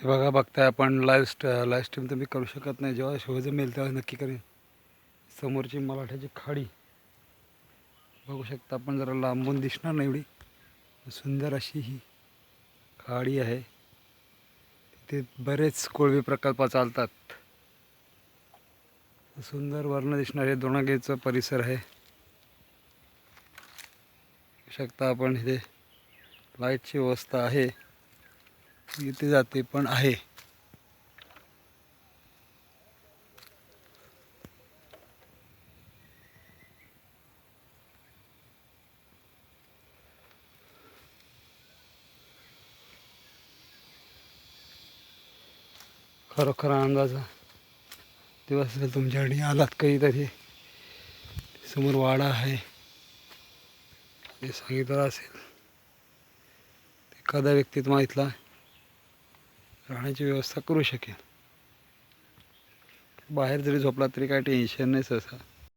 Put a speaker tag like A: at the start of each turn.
A: हे बघा बघताय आपण लाईव्ह स्ट लाईव्ह स्ट्रीम तर मी करू शकत नाही. जेव्हा शो जमेल तेव्हा नक्की करेन. समोरची मराठ्याची खाडी. बघू शकता आपण जरा लांबून दिसणार नाही एवढी. सुंदर अशी ही खाडी आहे. तिथे बरेच कोळवी प्रकल्प चालतात. सुंदर वर्ण दिसणारे दोणागेचा परिसर आहे. शकता आपण इथे लाईटची व्यवस्था आहे. इथे जाते पण आहे. खरोखर आनंदाचा दिवस असेल तुमच्याकडे आलात कधीतरी समोर वाडा आहे. हे सांगितलं असेल एखादा व्यक्ती तुम्हाला इथला राहण्याची व्यवस्था करू शकेल बाहेर जरी झोपला तरी काय टेन्शन नाही सहसा.